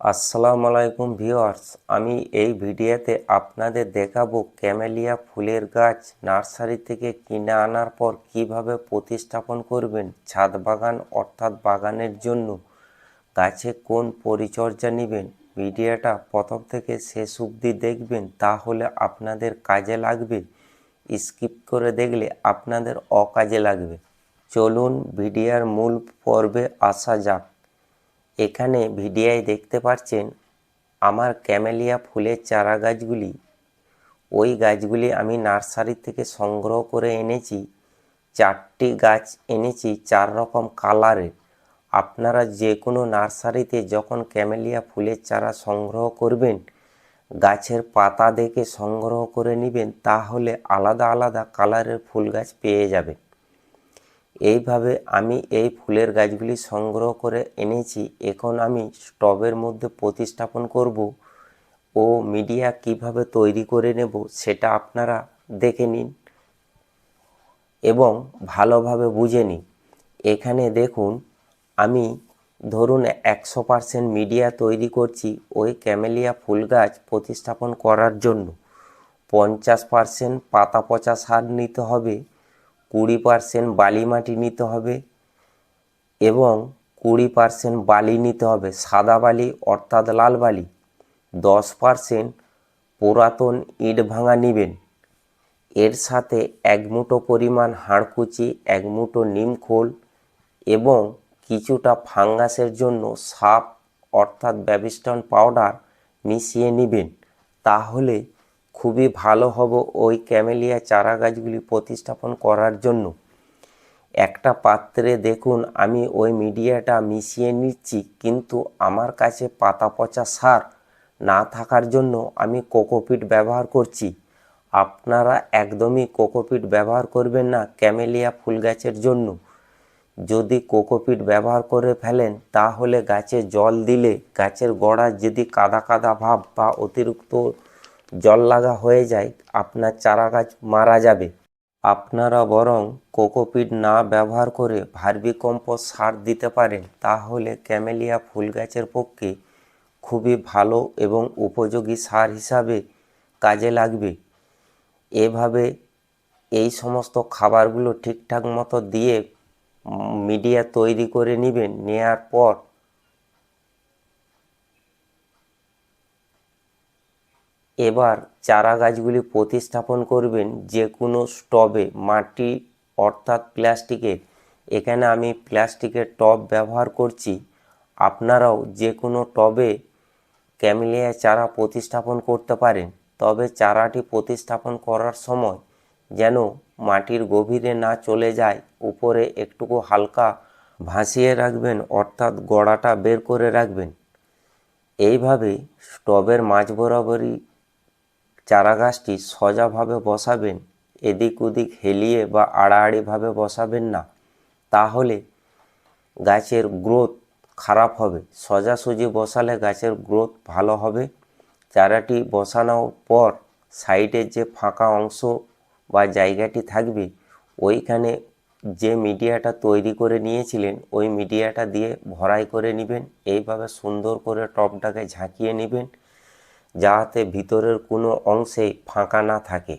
আসসালামু আলাইকুম ভিউয়ার্স, আমি এই ভিডিওতে আপনাদের দেখাবো ক্যামেলিয়া ফুলের গাছ নার্সারি থেকে কিনে আনার পর কীভাবে প্রতিস্থাপন করবেন ছাদ বাগান অর্থাৎ বাগানের জন্য। গাছে কোন পরিচর্যা নেবেন? ভিডিওটা প্রথম থেকে শেষ অবধি দেখবেন, তাহলে আপনাদের কাজে লাগবে। স্কিপ করে দেখলে আপনাদের অকাজে লাগবে। চলুন ভিডিওর মূল পর্বে আসা যাক। এখানে ভিডিওয় দেখতে পাচ্ছেন আমার ক্যামেলিয়া ফুলের চারা গাছগুলি। ওই গাছগুলি আমি নার্সারি থেকে সংগ্রহ করে এনেছি। চারটি গাছ এনেছি চার রকম কালারের। আপনারা যে কোনো নার্সারিতে যখন ক্যামেলিয়া ফুলের চারা সংগ্রহ করবেন, গাছের পাতা দেখে সংগ্রহ করে নেবেন, তাহলে আলাদা আলাদা কালারের ফুল গাছ পেয়ে যাবেন। এইভাবে আমি এই ফুলের গাছগুলি সংগ্রহ করে এনেছি। এখন আমি স্টবের মধ্যে প্রতিস্থাপন করব ও মিডিয়া কীভাবে তৈরি করে নেব সেটা আপনারা দেখে নিন এবং ভালোভাবে বুঝে নিন। এখানে দেখুন, আমি ধরুন একশো পারসেন্ট মিডিয়া তৈরি করছি ওই ক্যামেলিয়া ফুল গাছ প্রতিস্থাপন করার জন্য। পঞ্চাশ পারসেন্ট পাতা পচা সার নিতে হবে। কুড়ি পারসেন্ট বালি মাটি নিতে হবে এবং কুড়ি পারসেন্ট বালি নিতে হবে সাদা বালি অর্থাৎ লাল বালি। দশ পারসেন্ট পুরাতন ইট ভাঙা নেবেন। এর সাথে এক মুঠো পরিমাণ হাড়কুচি, এক মুঠো নিমখোল এবং কিছুটা ফাঙ্গাসের জন্য সাপ অর্থাৎ ব্যাবিস্টন পাউডার মিশিয়ে নেবেন। তাহলে খুবই ভালো হব ওই ক্যামেলিয়া চারা গাছগুলি প্রতিস্থাপন করার জন্য। একটা পাত্রে দেখুন, আমি ওই মিডিয়াটা মিশিয়ে নিচ্ছি, কিন্তু আমার কাছে পাতা পচা সার না থাকার জন্য আমি কোকোপিট ব্যবহার করছি। আপনারা একদমই কোকোপিট ব্যবহার করবেন না ক্যামেলিয়া ফুল গাছের জন্য। যদি কোকোপিট ব্যবহার করে ফেলেন, তাহলে গাছে জল দিলে গাছের গোড়া যদি কাদা কাদা ভাব বা অতিরিক্ত জল লাগা হয়ে যায়, আপনার চারা গাছ মারা যাবে। আপনারা বরং কোকোপিট না ব্যবহার করে ভার্মি কম্পোস্ট সার দিতে পারেন, তাহলে ক্যামেলিয়া ফুল গাছের পক্ষে খুবই ভালো এবং উপযোগী সার হিসাবে কাজে লাগবে। এভাবে এই সমস্ত খাবারগুলো ঠিকঠাক মতো দিয়ে মিডিয়া তৈরি করে নেবেন, নেয়ার পর এবার চারা গাছগুলি প্রতিস্থাপন করবেন যে কোনো স্টবে মাটি, অর্থাৎ প্লাস্টিকের এখানে আমি প্লাস্টিকের টব ব্যবহার করছি। আপনারাও যে কোনো টবে ক্যামেলিয়া চারা প্রতিস্থাপন করতে পারেন। তবে চারাটি প্রতিস্থাপন করার সময় যেন মাটির গভীরে না চলে যায়, উপরে একটুকু হালকা ভাসিয়ে রাখবেন, অর্থাৎ গোড়াটা বের করে রাখবেন। এইভাবে স্টবের মাঝ বরাবরই চারা গাছটি সোজাভাবে বসাবেন, এদিক ওদিক হেলিয়ে বা আড়াআড়িভাবে বসাবেন না। তাহলে গাছের গ্রোথ খারাপ হবে। সোজাসুজি বসালে গাছের গ্রোথ ভালো হবে। চারাটি বসানোর পর সাইডের যে ফাঁকা অংশ বা জায়গাটি থাকবে, ওইখানে যে মিডিয়াটা তৈরি করে নিয়েছিলেন, ওই মিডিয়াটা দিয়ে ভরাই করে নেবেন। এইভাবে সুন্দর করে টপটাকে ঝাঁকিয়ে নেবেন। যাতে ভিতরের কোনো অংশে ফাঁকা না থাকে।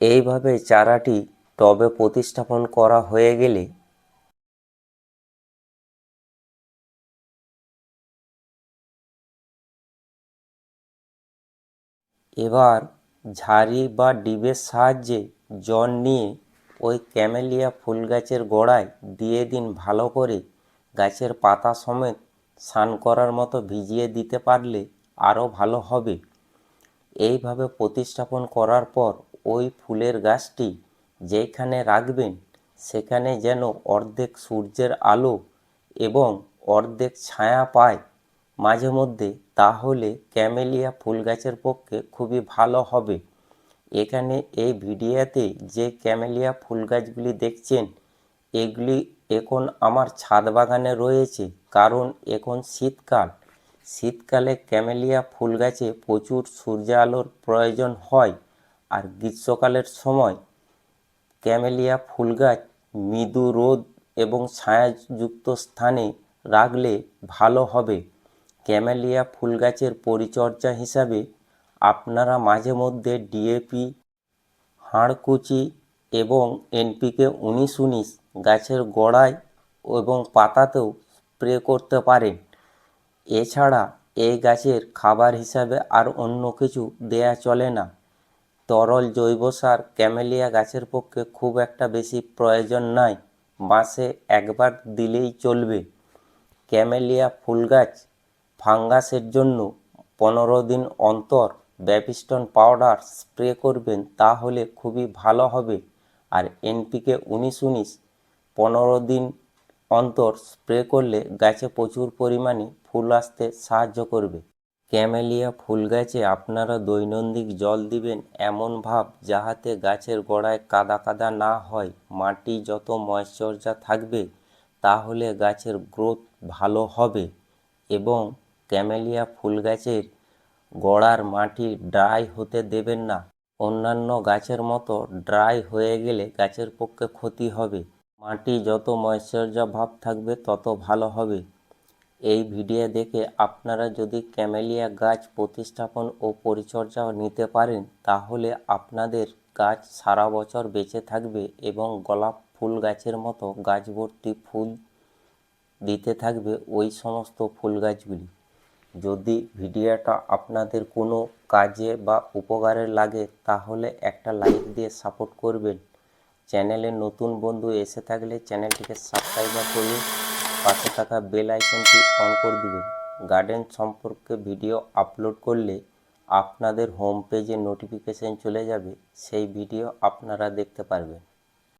এইভাবে চারাটি টবে প্রতিস্থাপন করা হয়ে গেলে এবার ঝাড়ি বা ডিবের সাহায্যে জল নিয়ে ওই ক্যামেলিয়া ফুল গাছের গোড়ায় দিয়ে দিন ভালো করে গাছের পাতা সমেত স্নান করার মতো ভিজিয়ে দিতে পারলে আরও ভালো হবে। এইভাবে প্রতিস্থাপন করার পর ওই ফুলের গাছটি যেখানে রাখবেন, সেখানে যেন অর্ধেক সূর্যের আলো এবং অর্ধেক ছায়া পায় মাঝে মধ্যে তাহলে ক্যামেলিয়া ফুল গাছের পক্ষে খুবই ভালো হবে। এখানে এই ভিডিওতে যে ক্যামেলিয়া ফুল গাছগুলি দেখছেন, এগুলি এখন আমার ছাদ বাগানে রয়েছে। কারণ এখন শীতকাল। শীতকালে ক্যামেলিয়া ফুল গাছে প্রচুর সূর্য আলোর প্রয়োজন হয়। আর গ্রীষ্মকালের সময় ক্যামেলিয়া ফুল গাছ মৃদু রোদ এবং ছায়াযুক্ত স্থানে রাখলে ভালো হবে। ক্যামেলিয়া ফুল গাছের পরিচর্যা হিসাবে আপনারা মাঝে মধ্যে ডিএপি হাড়কুচি এবং এনপিকে উনিশ উনিশ গাছের গোড়ায় এবং পাতাতেও স্প্রে করতে পারেন। এছাড়া এই গাছের খাবার হিসাবে আর অন্য কিছু দেয়া চলে না। তরল জৈব সার ক্যামেলিয়া গাছের পক্ষে খুব একটা বেশি প্রয়োজন নাই মাসে একবার দিলেই চলবে। ক্যামেলিয়া ফুল গাছ ফাঙ্গাসের জন্য পনেরো দিন অন্তর ব্যাপিস্টন পাউডার স্প্রে করবেন তাহলে খুবই ভালো হবে। আর এনপিকে উনিশ উনিশ পনেরো দিন অন্তর স্প্রে করলে গাছে প্রচুর পরিমাণে ফুল আসতে সাহায্য করবে। ক্যামেলিয়া ফুল গাছে আপনারা দৈনন্দিন জল দিবেন এমন ভাব যাহাতে গাছের গোড়ায় কাদা কাদা না হয়। মাটি যত ময়শ্চর্যা থাকবে, তাহলে গাছের গ্রোথ ভালো হবে। এবং ক্যামেলিয়া ফুল গাছের গোড়ার মাটি ড্রাই হতে দেবেন না। অন্যান্য গাছের মতো ড্রাই হয়ে গেলে গাছের পক্ষে ক্ষতি হবে। মাটি যত ময়শ্চর্যা ভাব থাকবে, তত ভালো হবে। এই ভিডিও দেখে আপনারা যদি ক্যামেলিয়া গাছ প্রতিস্থাপন ও পরিচর্যা নিতে পারেন, তাহলে আপনাদের গাছ সারা বছর বেঁচে থাকবে এবং গোলাপ ফুল গাছের মতো গাছ ভর্তি ফুল দিতে থাকবে ওই সমস্ত ফুল গাছগুলি। যদি ভিডিওটা আপনাদের কোনো কাজে বা উপকারে লাগে, তাহলে একটা লাইক দিয়ে সাপোর্ট করবেন। চ্যানেলে নতুন বন্ধু এসে থাকলে চ্যানেলটিকে সাবস্ক্রাইব করে পাশে থাকা বেল আইকনটি অন করে দিবেন। গার্ডেন সম্পর্কে ভিডিও আপলোড করলে আপনাদের হোম পেজে নোটিফিকেশন চলে যাবে। সেই ভিডিও আপনারা দেখতে পারবেন।